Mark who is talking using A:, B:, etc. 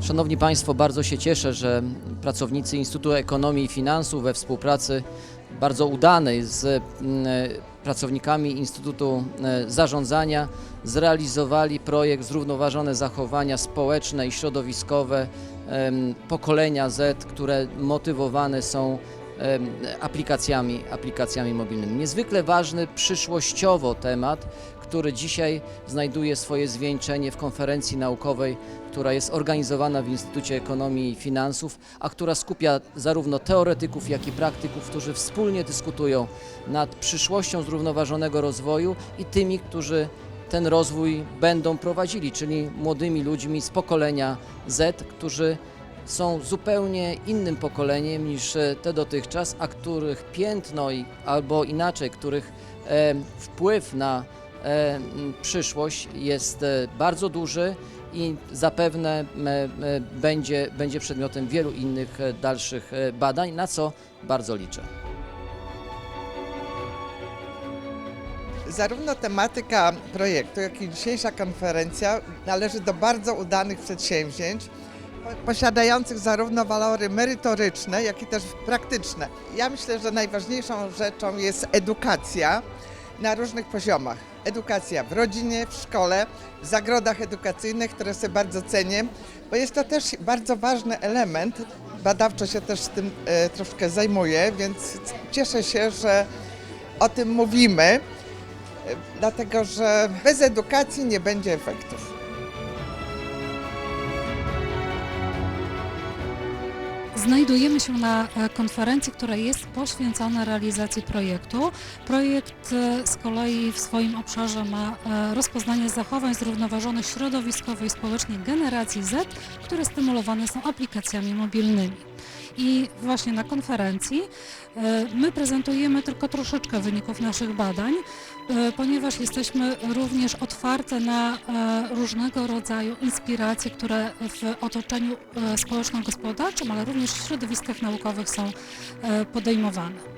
A: Szanowni Państwo, bardzo się cieszę, że pracownicy Instytutu Ekonomii i Finansów we współpracy bardzo udanej z mm, pracownikami Instytutu e, Zarządzania zrealizowali projekt Zrównoważone zachowania społeczne i środowiskowe pokolenia Z, które motywowane są aplikacjami, aplikacjami mobilnymi. Niezwykle ważny przyszłościowo temat, który dzisiaj znajduje swoje zwieńczenie w konferencji naukowej, która jest organizowana w Instytucie Ekonomii i Finansów, a która skupia zarówno teoretyków, jak i praktyków, którzy wspólnie dyskutują nad przyszłością zrównoważonego rozwoju i tymi, którzy ten rozwój będą prowadzili, czyli młodymi ludźmi z pokolenia Z, którzy są zupełnie innym pokoleniem niż e, te dotychczas, a których piętno albo inaczej, których e, wpływ na e, przyszłość jest bardzo duży i zapewne będzie, będzie przedmiotem wielu innych dalszych badań, na co bardzo liczę.
B: Zarówno tematyka projektu, jak i dzisiejsza konferencja należy do bardzo udanych przedsięwzięć, posiadających zarówno walory merytoryczne, jak i też praktyczne. Ja myślę, że najważniejszą rzeczą jest edukacja na różnych poziomach. Edukacja w rodzinie, w szkole, w zagrodach edukacyjnych, które sobie bardzo cenię, bo jest to też bardzo ważny element. Badawczo się też tym e, troszkę zajmuję, więc cieszę się, że o tym mówimy dlatego że bez edukacji nie będzie efektów.
C: Znajdujemy się na e, konferencji, która jest poświęcona realizacji projektu. Projekt e, z kolei w swoim obszarze ma e, rozpoznanie zachowań zrównoważonych środowiskowo i społecznie generacji Z, które stymulowane są aplikacjami mobilnymi. I właśnie na konferencji e, my prezentujemy tylko troszeczkę wyników naszych badań, e, ponieważ jesteśmy również otwarte na e, różnego rodzaju inspiracje, które w otoczeniu społeczno-gospodarczym, ale również w środowiskach naukowych są podejmowane.